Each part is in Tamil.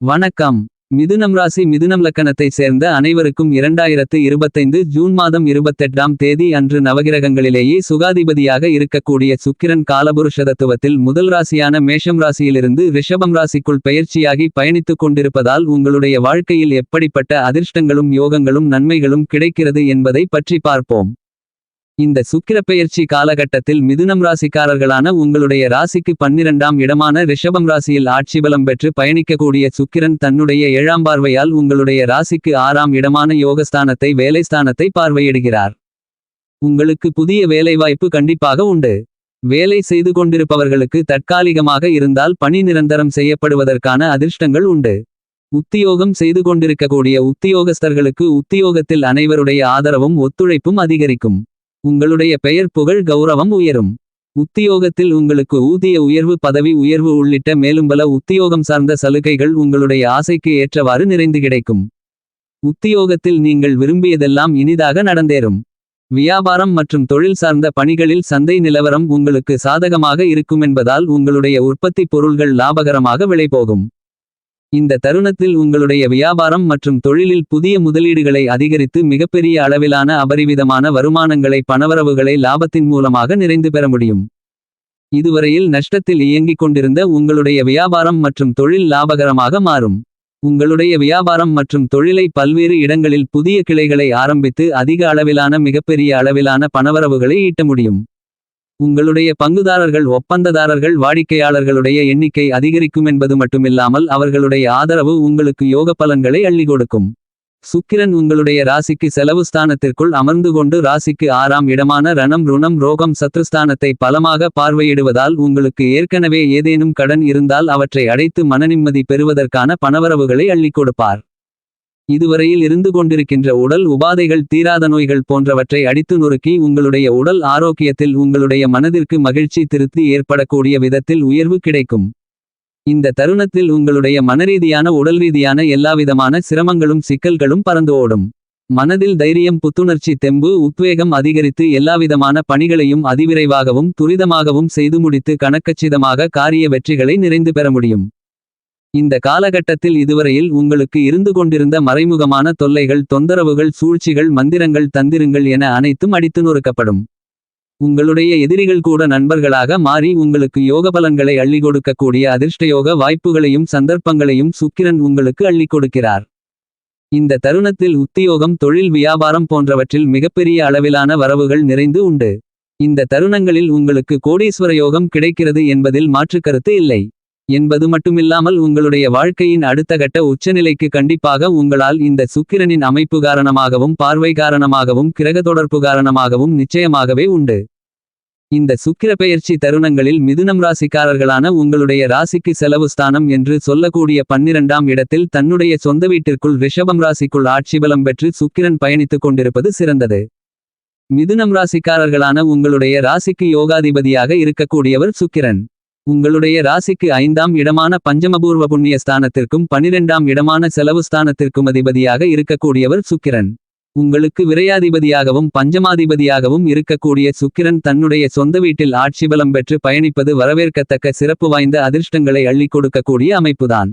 வணக்கம். மிதுனம் ராசி மிதுனம் லக்கணத்தைச் சேர்ந்த அனைவருக்கும் இரண்டாயிரத்து இருபத்தைந்து ஜூன் மாதம் இருபத்தெட்டாம் தேதி அன்று நவகிரகங்களிலேயே சுகாதிபதியாக இருக்கக்கூடிய சுக்கிரன் காலபுருஷதத்துவத்தில் முதல் ராசியான மேஷம் ராசியிலிருந்து ரிஷபம் ராசிக்குள் பெயர்ச்சியாகி பயணித்துக் கொண்டிருப்பதால் உங்களுடைய வாழ்க்கையில் எப்படிப்பட்ட அதிர்ஷ்டங்களும் யோகங்களும் நன்மைகளும் கிடைக்கிறது என்பதை பற்றி பார்ப்போம். இந்த சுக்கிரப்பெயர்ச்சி காலகட்டத்தில் மிதுனம் ராசிக்காரர்களான உங்களுடைய ராசிக்கு பன்னிரண்டாம் இடமான ரிஷபம் ராசியில் ஆட்சி பலம் பெற்று பயணிக்கக்கூடிய சுக்கிரன் தன்னுடைய ஏழாம் பார்வையால் உங்களுடைய ராசிக்கு ஆறாம் இடமான யோகஸ்தானத்தை வேலைஸ்தானத்தை பார்வையிடுகிறார். உங்களுக்கு புதிய வேலைவாய்ப்பு கண்டிப்பாக உண்டு. வேலை செய்து கொண்டிருப்பவர்களுக்கு தற்காலிகமாக இருந்தால் பணி நிரந்தரம் செய்யப்படுவதற்கான அதிர்ஷ்டங்கள் உண்டு. உத்தியோகம் செய்து கொண்டிருக்கக்கூடிய உத்தியோகஸ்தர்களுக்கு உத்தியோகத்தில் அனைவருடைய ஆதரவும் ஒத்துழைப்பும் அதிகரிக்கும். உங்களுடைய பெயர் புகழ் கௌரவம் உயரும். உத்தியோகத்தில் உங்களுக்கு ஊதிய உயர்வு பதவி உயர்வு உள்ளிட்ட மேலும் பல உத்தியோகம் சார்ந்த சலுகைகள் உங்களுடைய ஆசைக்கு ஏற்றவாறு நிறைந்து கிடைக்கும். உத்தியோகத்தில் நீங்கள் விரும்பியதெல்லாம் இனிதாக நடந்தேறும். வியாபாரம் மற்றும் தொழில் சார்ந்த பணிகளில் சந்தை நிலவரம் உங்களுக்கு சாதகமாக இருக்குமென்பதால் உங்களுடைய உற்பத்தி பொருள்கள் லாபகரமாக விளைபோகும் இந்த தருணத்தில் உங்களுடைய வியாபாரம் மற்றும் தொழிலில் புதிய முதலீடுகளை அதிகரித்து மிகப்பெரிய அளவிலான அபரிவிதமான வருமானங்களை பணவரவுகளை லாபத்தின் மூலமாக நிறைந்து பெற முடியும். இதுவரையில் நஷ்டத்தில் இயங்கிக் கொண்டிருந்த உங்களுடைய வியாபாரம் மற்றும் தொழில் லாபகரமாக மாறும். உங்களுடைய வியாபாரம் மற்றும் தொழிலை பல்வேறு இடங்களில் புதிய கிளைகளை ஆரம்பித்து அதிக அளவிலான மிகப்பெரிய அளவிலான பணவரவுகளை ஈட்ட முடியும். உங்களுடைய பங்குதாரர்கள் ஒப்பந்ததாரர்கள் வாடிக்கையாளர்களுடைய எண்ணிக்கை அதிகரிக்கும் என்பது மட்டுமில்லாமல் அவர்களுடைய ஆதரவு உங்களுக்கு யோக பலன்களை அள்ளி கொடுக்கும் சுக்கிரன் உங்களுடைய ராசிக்கு செலவு ஸ்தானத்திற்குள் அமர்ந்து கொண்டு ராசிக்கு ஆறாம் இடமான ரணம் ருணம் ரோகம் சத்ருஸ்தானத்தை பலமாக பார்வையிடுவதால் உங்களுக்கு ஏற்கனவே ஏதேனும் கடன் இருந்தால் அவற்றை அடைத்து மனநிம்மதி பெறுவதற்கான பணவரவுகளை அள்ளிக் கொடுப்பார் இதுவரையில் இருந்து கொண்டிருக்கின்ற உடல் உபாதைகள் தீராத நோய்கள் போன்றவற்றை அடித்து நொறுக்கி உங்களுடைய உடல் ஆரோக்கியத்தில் உங்களுடைய மனதிற்கு மகிழ்ச்சி திருப்தி ஏற்படக்கூடிய விதத்தில் உயர்வு கிடைக்கும். இந்த தருணத்தில் உங்களுடைய மனரீதியான உடல் ரீதியான எல்லாவிதமான சிரமங்களும் சிக்கல்களும் பறந்து ஓடும். மனதில் தைரியம் புத்துணர்ச்சி தெம்பு உத்வேகம் அதிகரித்து எல்லாவிதமான பணிகளையும் அதிவிரைவாகவும் துரிதமாகவும் செய்து முடித்து கணக்கச்சிதமாக காரிய வெற்றிகளை நிறைந்து பெற முடியும். இந்த காலகட்டத்தில் இதுவரையில் உங்களுக்கு இருந்து கொண்டிருந்த மறைமுகமான தொல்லைகள் தொந்தரவுகள் சூழ்ச்சிகள் மந்திரங்கள் தந்திரங்கள் என அனைத்தும் அடித்து நொறுக்கப்படும். உங்களுடைய எதிரிகள் கூட நண்பர்களாக மாறி உங்களுக்கு யோக பலன்களை அள்ளி கொடுக்கக்கூடிய அதிர்ஷ்டயோக வாய்ப்புகளையும் சந்தர்ப்பங்களையும் சுக்கிரன் உங்களுக்கு அள்ளிக் கொடுக்கிறார். இந்த தருணத்தில் உத்தியோகம் தொழில் வியாபாரம் போன்றவற்றில் மிகப்பெரிய அளவிலான வரவுகள் நிறைந்து உண்டு. இந்த தருணங்களில் உங்களுக்கு கோடீஸ்வர யோகம் கிடைக்கிறது என்பதில் மாற்றுக்கருத்து இல்லை. என்பது மட்டுமில்லாமல் உங்களுடைய வாழ்க்கையின் அடுத்த கட்ட உச்சநிலைக்கு கண்டிப்பாக உங்களால் இந்த சுக்கிரனின் அமைப்பு காரணமாகவும் பார்வை காரணமாகவும் கிரக தொடர்பு காரணமாகவும் நிச்சயமாகவே உண்டு. இந்த சுக்கிர பெயர்ச்சி தருணங்களில் மிதுனம் ராசிக்காரர்களான உங்களுடைய ராசிக்கு செலவு ஸ்தானம் என்று சொல்லக்கூடிய பன்னிரண்டாம் இடத்தில் தன்னுடைய சொந்த வீட்டிற்குள் ரிஷபம் ராசிக்குள் ஆட்சிபலம் பெற்று சுக்கிரன் பயணித்துக் கொண்டிருப்பது சிறந்தது. மிதுனம் ராசிக்காரர்களான உங்களுடைய ராசிக்கு யோகாதிபதியாக இருக்கக்கூடியவர் சுக்கிரன். உங்களுடைய ராசிக்கு ஐந்தாம் இடமான பஞ்சமபூர்வ புண்ணிய ஸ்தானத்திற்கும் பனிரெண்டாம் இடமான செலவு ஸ்தானத்திற்கும் அதிபதியாக இருக்கக்கூடியவர் சுக்கிரன். உங்களுக்கு விரையாதிபதியாகவும் பஞ்சமாதிபதியாகவும் இருக்கக்கூடிய சுக்கிரன் தன்னுடைய சொந்த வீட்டில் ஆட்சிபலம் பெற்று பயணிப்பது வரவேற்கத்தக்க சிறப்பு வாய்ந்த அதிர்ஷ்டங்களை அள்ளிக் கொடுக்கக்கூடிய அமைப்புதான்.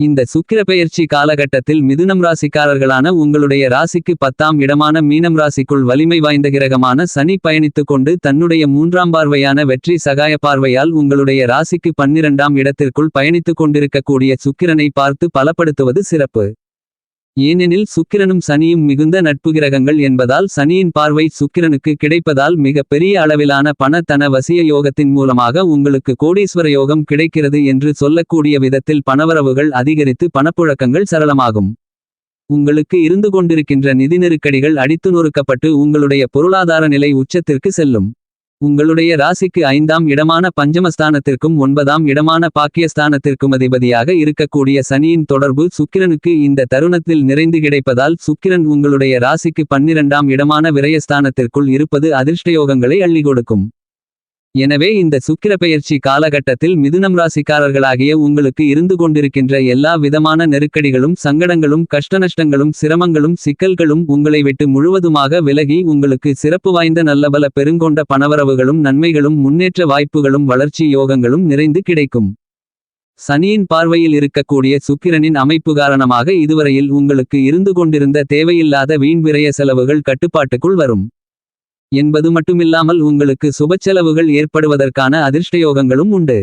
இந்த சுக்கிர பெயர்ச்சி காலகட்டத்தில் மிதுனம் ராசிக்காரர்களான உங்களுடைய ராசிக்கு பத்தாம் இடமான மீனம் ராசிக்குள் வலிமை வாய்ந்த கிரகமான சனி பயணித்துக் கொண்டு தன்னுடைய மூன்றாம் பார்வையான வெற்றி சகாய பார்வையால் உங்களுடைய ராசிக்கு பன்னிரண்டாம் இடத்திற்குள் பயணித்துக் கொண்டிருக்கக்கூடிய சுக்கிரனை பார்த்து பலப்படுத்துவது சிறப்பு. ஏனெனில் சுக்கிரனும் சனியும் மிகுந்த நட்பு கிரகங்கள் என்பதால் சனியின் பார்வை சுக்கிரனுக்கு கிடைப்பதால் மிக பெரிய அளவிலான பண தன வசிய யோகத்தின் மூலமாக உங்களுக்கு கோடீஸ்வர யோகம் கிடைக்கிறது என்று சொல்லக்கூடிய விதத்தில் பணவரவுகள் அதிகரித்து பணப்புழக்கங்கள் சரளமாகும். உங்களுக்கு இருந்து கொண்டிருக்கின்ற நிதி நெருக்கடிகள் அடித்து நொறுக்கப்பட்டு உங்களுடைய பொருளாதார நிலை உச்சத்திற்கு செல்லும். உங்களுடைய ராசிக்கு ஐந்தாம் இடமான பஞ்சமஸ்தானத்திற்கும் ஒன்பதாம் இடமான பாக்கியஸ்தானத்திற்கும் அதிபதியாக இருக்கக்கூடிய சனியின் தொடர்பு சுக்கிரனுக்கு இந்த தருணத்தில் நிறைந்து கிடைப்பதால் சுக்கிரன் உங்களுடைய ராசிக்கு பன்னிரண்டாம் இடமான விரயஸ்தானத்திற்குள் இருப்பது அதிர்ஷ்டயோகங்களை அள்ளி கொடுக்கும். எனவே இந்த சுக்கிர பெயர்ச்சி காலகட்டத்தில் மிதுனம் ராசிக்காரர்களாகிய உங்களுக்கு இருந்து கொண்டிருக்கின்ற எல்லா விதமான நெருக்கடிகளும் சங்கடங்களும் கஷ்டநஷ்டங்களும் சிரமங்களும் சிக்கல்களும் உங்களை விட்டு முழுவதுமாக விலகி உங்களுக்கு சிறப்பு வாய்ந்த நல்லபல பெருங்கொண்ட பணவரவுகளும் நன்மைகளும் முன்னேற்ற வாய்ப்புகளும் வளர்ச்சி யோகங்களும் நிறைந்து கிடைக்கும். சனியின் பார்வையில் இருக்கக்கூடிய சுக்கிரனின் அமைப்பு காரணமாக இதுவரையில் உங்களுக்கு இருந்து கொண்டிருந்த தேவையில்லாத வீண் விரய செலவுகள் கட்டுப்பாட்டுக்குள் வரும். என்பது மட்டுமில்லாமல் உங்களுக்கு சுபச்செலவுகள் ஏற்படுவதற்கான அதிர்ஷ்டயோகங்களும் உண்டு.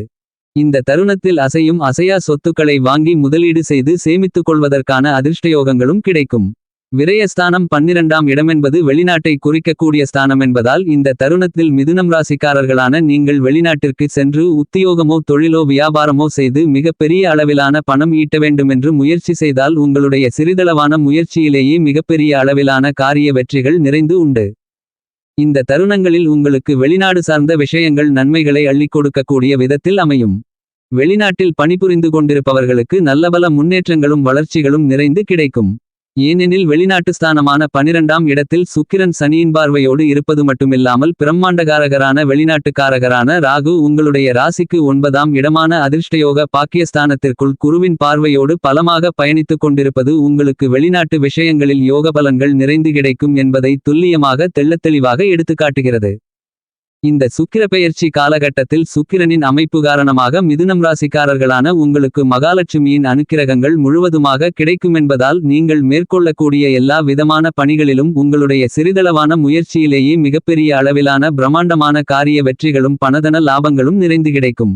இந்த தருணத்தில் அசையும் அசையா சொத்துக்களை வாங்கி முதலீடு செய்து சேமித்துக் கொள்வதற்கான அதிர்ஷ்டயோகங்களும் கிடைக்கும். விரயஸ்தானம் பன்னிரண்டாம் இடமென்பது வெளிநாட்டை குறிக்கக்கூடிய ஸ்தானம் என்பதால் இந்த தருணத்தில் மிதுனம் ராசிக்காரர்களான நீங்கள் வெளிநாட்டிற்கு சென்று உத்தியோகமோ தொழிலோ வியாபாரமோ செய்து மிகப்பெரிய அளவிலான பணம் ஈட்ட வேண்டுமென்று முயற்சி செய்தால் உங்களுடைய சிறிதளவான முயற்சியிலேயே மிகப்பெரிய அளவிலான காரிய வெற்றிகள் நிறைந்து உண்டு. இந்த தருணங்களில் உங்களுக்கு வெளிநாடு சார்ந்த விஷயங்கள் நன்மைகளை அள்ளிக் கொடுக்கக்கூடிய விதத்தில் அமையும். வெளிநாட்டில் பணிபுரிந்து கொண்டிருப்பவர்களுக்கு நல்லபல முன்னேற்றங்களும் வளர்ச்சிகளும் நிறைந்து கிடைக்கும். ஏனெனில் வெளிநாட்டு ஸ்தானமான பனிரெண்டாம் இடத்தில் சுக்கிரன் சனியின் பார்வையோடு இருப்பது மட்டுமில்லாமல் பிரம்மாண்டகாரகரான வெளிநாட்டுக்காரகரான ராகு உங்களுடைய ராசிக்கு ஒன்பதாம் இடமான அதிர்ஷ்டயோக பாக்கியஸ்தானத்திற்குள் குருவின் பார்வையோடு பலமாக பயணித்துக் கொண்டிருப்பது உங்களுக்கு வெளிநாட்டு விஷயங்களில் யோக பலன்கள் நிறைந்து கிடைக்கும் என்பதை துல்லியமாக தெள்ளத்தெளிவாக எடுத்துக்காட்டுகிறது. இந்த சுக்கிர பெயர்ச்சி காலகட்டத்தில் சுக்கிரனின் அமைப்பு காரணமாக மிதுனம் ராசிக்காரர்களான உங்களுக்கு மகாலட்சுமியின் அனுக்கிரகங்கள் முழுவதுமாக கிடைக்குமென்பதால் நீங்கள் மேற்கொள்ளக்கூடிய எல்லா விதமான பணிகளிலும் உங்களுடைய சிறிதளவான முயற்சியிலேயே மிகப்பெரிய அளவிலான பிரம்மாண்டமான காரிய வெற்றிகளும் பணதன லாபங்களும் நிறைந்து கிடைக்கும்.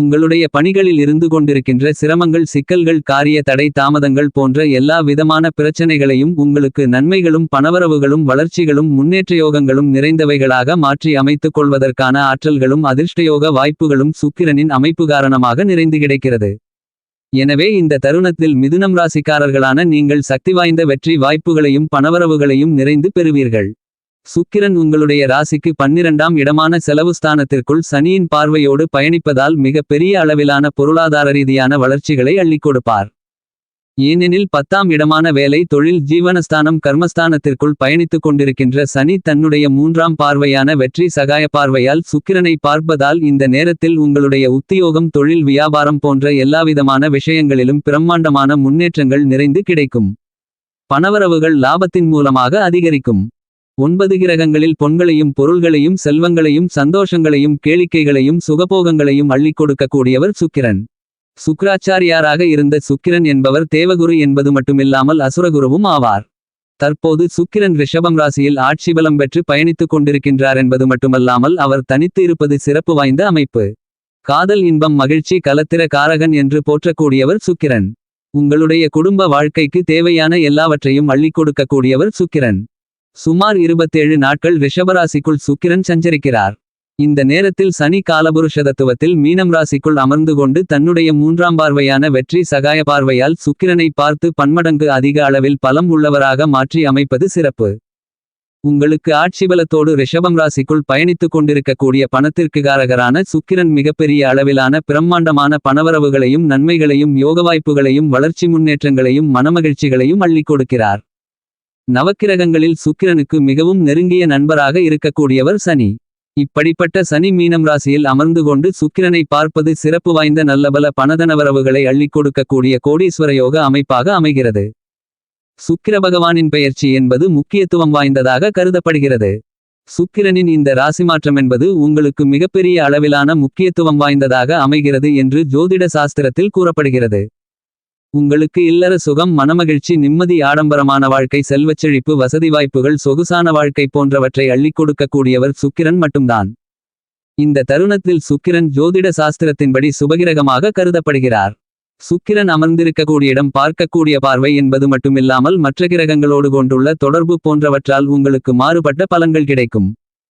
உங்களுடைய பணிகளில் இருந்து கொண்டிருக்கின்ற சிரமங்கள் சிக்கல்கள் காரிய தடை தாமதங்கள் போன்ற எல்லா விதமான பிரச்சனைகளையும் உங்களுக்கு நன்மைகளும் பணவரவுகளும் வளர்ச்சிகளும் முன்னேற்றயோகங்களும் நிறைந்தவைகளாக மாற்றி அமைத்துக் கொள்வதற்கான ஆற்றல்களும் அதிர்ஷ்டயோக வாய்ப்புகளும் சுக்கிரனின் அமைப்பு காரணமாக நிறைந்து கிடைக்கிறது. எனவே இந்த தருணத்தில் மிதுனம் ராசிக்காரர்களான நீங்கள் சக்தி வாய்ந்த வெற்றி வாய்ப்புகளையும் பணவரவுகளையும் நிறைந்து பெறுவீர்கள். சுக்கிரன் உங்களுடைய ராசிக்கு பன்னிரண்டாம் இடமான செலவு ஸ்தானத்திற்குள் சனியின் பார்வையோடு பயணிப்பதால் மிக பெரிய அளவிலான பொருளாதார ரீதியான வளர்ச்சிகளை அள்ளிக் கொடுப்பார். ஏனெனில் பத்தாம் இடமான வேலை தொழில் ஜீவனஸ்தானம் கர்மஸ்தானத்திற்குள் பயணித்துக் கொண்டிருக்கின்ற சனி தன்னுடைய மூன்றாம் பார்வையான வெற்றி சகாய பார்வையால் சுக்கிரனை பார்ப்பதால் இந்த நேரத்தில் உங்களுடைய உத்தியோகம் தொழில் வியாபாரம் போன்ற எல்லாவிதமான விஷயங்களிலும் பிரம்மாண்டமான முன்னேற்றங்கள் நிறைந்து கிடைக்கும். பணவரவுகள் லாபத்தின் மூலமாக அதிகரிக்கும். ஒன்பது கிரகங்களில் பொன்களையும் பொருள்களையும் செல்வங்களையும் சந்தோஷங்களையும் கேளிக்கைகளையும் சுகபோகங்களையும் அள்ளிக் கொடுக்கக்கூடியவர் சுக்கிரன். சுக்ராச்சாரியாராக இருந்த சுக்கிரன் என்பவர் தேவகுரு என்பது மட்டுமில்லாமல் அசுரகுருவும் ஆவார். தற்போது சுக்கிரன் ரிஷபம் ராசியில் ஆட்சி பலம் பெற்று பயணித்துக் கொண்டிருக்கின்றார் என்பது மட்டுமல்லாமல் அவர் தனித்து இருப்பது சிறப்பு வாய்ந்த அமைப்பு. காதல் இன்பம் மகிழ்ச்சி கலத்திர காரகன் என்று போற்றக்கூடியவர் சுக்கிரன். உங்களுடைய குடும்ப வாழ்க்கைக்கு தேவையான எல்லாவற்றையும் அள்ளிக் கொடுக்கக்கூடியவர் சுக்கிரன். சுமார் இருபத்தேழு நாட்கள் ரிஷபராசிக்குள் சுக்கிரன் சஞ்சரிக்கிறார். இந்த நேரத்தில் சனி காலபுருஷதத்துவத்தில் மீனம் ராசிக்குள் அமர்ந்து கொண்டு தன்னுடைய மூன்றாம் பார்வையான வெற்றி சகாய பார்வையால் சுக்கிரனை பார்த்து பன்மடங்கு அதிக அளவில் பலம் உள்ளவராக மாற்றி அமைப்பது சிறப்பு. உங்களுக்கு ஆட்சிபலத்தோடு ரிஷபம் ராசிக்குள் பயணித்துக் கொண்டிருக்கக்கூடிய பணத்திற்கு காரகரான சுக்கிரன் மிகப்பெரிய அளவிலான பிரம்மாண்டமான பணவரவுகளையும் நன்மைகளையும் யோக வாய்ப்புகளையும் வளர்ச்சி முன்னேற்றங்களையும் மனமகிழ்ச்சிகளையும் அள்ளிக் கொடுக்கிறார். நவக்கிரகங்களில் சுக்கிரனுக்கு மிகவும் நெருங்கிய நண்பராக இருக்கக்கூடியவர் சனி. இப்படிப்பட்ட சனி மீனம் ராசியில் அமர்ந்து கொண்டு சுக்கிரனை பார்ப்பது சிறப்பு வாய்ந்த நல்லபல பணதனவரவுகளை அள்ளிக் கொடுக்கக்கூடிய கோடீஸ்வர யோக அமைப்பாக அமைகிறது. சுக்கிர பகவானின் பெயர்ச்சி என்பது முக்கியத்துவம் வாய்ந்ததாக கருதப்படுகிறது. சுக்கிரனின் இந்த ராசி மாற்றம் என்பது உங்களுக்கு மிகப்பெரிய அளவிலான முக்கியத்துவம் வாய்ந்ததாக அமைகிறது என்று ஜோதிட சாஸ்திரத்தில் கூறப்படுகிறது. உங்களுக்கு இல்லற சுகம் மனமகிழ்ச்சி நிம்மதி ஆடம்பரமான வாழ்க்கை செல்வச்செழிப்பு வசதி வாய்ப்புகள் சொகுசான வாழ்க்கை போன்றவற்றை அள்ளிக் கொடுக்கக்கூடியவர் சுக்கிரன் மட்டும்தான். இந்த தருணத்தில் சுக்கிரன் ஜோதிட சாஸ்திரத்தின்படி சுபகிரகமாக கருதப்படுகிறார். சுக்கிரன் அமர்ந்திருக்கக்கூடிய இடம் பார்க்கக்கூடிய பார்வை என்பது மட்டுமில்லாமல் மற்ற கிரகங்களோடு கொண்டுள்ள தொடர்பு போன்றவற்றால் உங்களுக்கு மாறுபட்ட பலன்கள் கிடைக்கும்.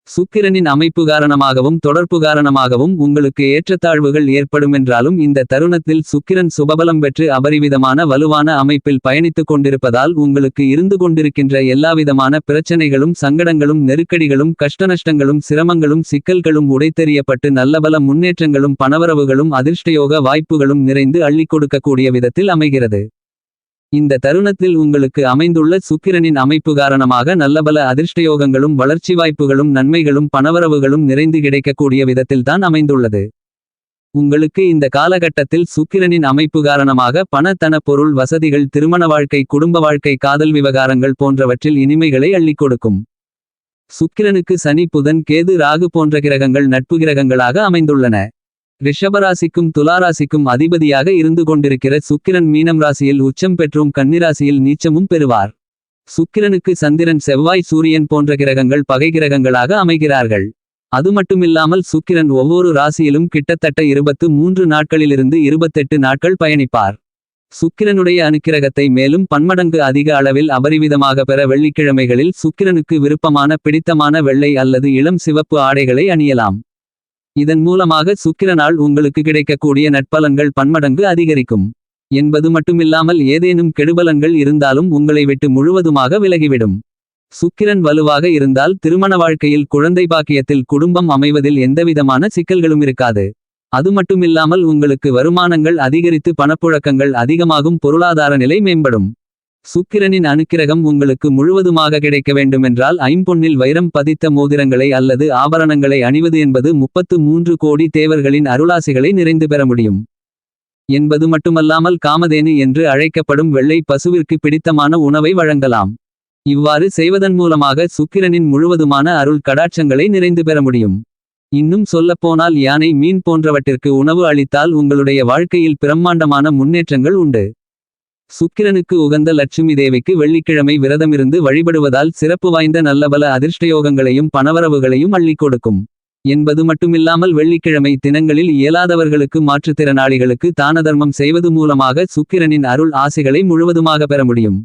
சுக்கிரனின் அமைப்பு காரணமாகவும் தொடர்பு காரணமாகவும் உங்களுக்கு ஏற்றத்தாழ்வுகள் ஏற்படுமென்றாலும் இந்த தருணத்தில் சுக்கிரன் சுபபலம் பெற்று அபரிவிதமான வலுவான அமைப்பில் பயணித்துக் கொண்டிருப்பதால் உங்களுக்கு இருந்து கொண்டிருக்கின்ற எல்லாவிதமான பிரச்சனைகளும் சங்கடங்களும் நெருக்கடிகளும் கஷ்டநஷ்டங்களும் சிரமங்களும் சிக்கல்களும் உடைத்தெறியப்பட்டு நல்லபல முன்னேற்றங்களும் பணவரவுகளும் அதிர்ஷ்டயோக வாய்ப்புகளும் நிறைந்து அள்ளிக் கொடுக்கக்கூடிய விதத்தில் அமைகிறது. இந்த தருணத்தில் உங்களுக்கு அமைந்துள்ள சுக்கிரனின் அமைப்பு காரணமாக நல்லபல அதிர்ஷ்டயோகங்களும் வளர்ச்சி வாய்ப்புகளும் நன்மைகளும் பணவரவுகளும் நிறைந்து கிடைக்கக்கூடிய விதத்தில்தான் அமைந்துள்ளது. உங்களுக்கு இந்த காலகட்டத்தில் சுக்கிரனின் அமைப்பு காரணமாக பணத்தன பொருள் வசதிகள் திருமண வாழ்க்கை குடும்ப வாழ்க்கை காதல் விவகாரங்கள் போன்றவற்றில் இனிமைகளை அள்ளிக் கொடுக்கும். சுக்கிரனுக்கு சனி புதன் கேது ராகு போன்ற கிரகங்கள் நட்பு கிரகங்களாக அமைந்துள்ளன. ரிஷபராசிக்கும் துலாராசிக்கும் அதிபதியாக இருந்து கொண்டிருக்கிற சுக்கிரன் மீனம் ராசியில் உச்சம் பெற்றும் கன்னிராசியில் நீச்சமும் பெறுவார். சுக்கிரனுக்கு சந்திரன் செவ்வாய் சூரியன் போன்ற கிரகங்கள் பகை கிரகங்களாக அமைகிறார்கள். அது மட்டுமில்லாமல் சுக்கிரன் ஒவ்வொரு ராசியிலும் கிட்டத்தட்ட இருபத்து மூன்று நாட்களிலிருந்து இருபத்தெட்டு நாட்கள் பயணிப்பார். சுக்கிரனுடைய அனுக்கிரகத்தை மேலும் பன்மடங்கு அதிக அளவில் அபரிவிதமாக பெற வெள்ளிக்கிழமைகளில் சுக்கிரனுக்கு விருப்பமான பிடித்தமான வெள்ளை அல்லது இளம் சிவப்பு ஆடைகளை அணியலாம். இதன் மூலமாக சுக்கிரனால் உங்களுக்கு கிடைக்கக்கூடிய நட்பலன்கள் பன்மடங்கு அதிகரிக்கும். என்பது மட்டுமில்லாமல் ஏதேனும் கெடுபலன்கள் இருந்தாலும் உங்களை விட்டு முழுவதுமாக விலகிவிடும். சுக்கிரன் வலுவாக இருந்தால் திருமண வாழ்க்கையில் குழந்தை பாக்கியத்தில் குடும்பம் அமைவதில் எந்தவிதமான சிக்கல்களும் இருக்காது. அது மட்டுமில்லாமல் உங்களுக்கு வருமானங்கள் அதிகரித்து பணப்புழக்கங்கள் அதிகமாகும் பொருளாதார நிலை மேம்படும். சுக்கிரனின் அனுக்கிரகம் உங்களுக்கு முழுவதுமாக கிடைக்க வேண்டுமென்றால் ஐம்பொன்னில் வைரம் பதித்த மோதிரங்களை அல்லது ஆபரணங்களை அணிவது என்பது முப்பத்து மூன்று கோடி தேவர்களின் அருளாசிகளை நிறைந்து பெற முடியும். என்பது மட்டுமல்லாமல் காமதேனு என்று அழைக்கப்படும் வெள்ளை பசுவிற்கு பிடித்தமான உணவை வழங்கலாம். இவ்வாறு செய்வதன் மூலமாக சுக்கிரனின் முழுவதுமான அருள் கடாட்சங்களை நிறைந்து பெற முடியும். இன்னும் சொல்லப்போனால் யானை மீன் போன்றவற்றிற்கு உணவு அளித்தால் உங்களுடைய வாழ்க்கையில் பிரம்மாண்டமான முன்னேற்றங்கள் உண்டு. சுக்கிரனுக்கு உகந்த லட்சுமி தேவிக்கு வெள்ளிக்கிழமை விரதமிருந்து வழிபடுவதால் சிறப்பு வாய்ந்த நல்லபல அதிர்ஷ்டயோகங்களையும் பணவரவுகளையும் அள்ளிக் கொடுக்கும். என்பது மட்டுமில்லாமல் வெள்ளிக்கிழமை தினங்களில் இயலாதவர்களுக்கு மாற்றுத்திறனாளிகளுக்கு தான தர்மம் செய்வது மூலமாக சுக்கிரனின் அருள் ஆசைகளை முழுவதுமாக பெற முடியும்.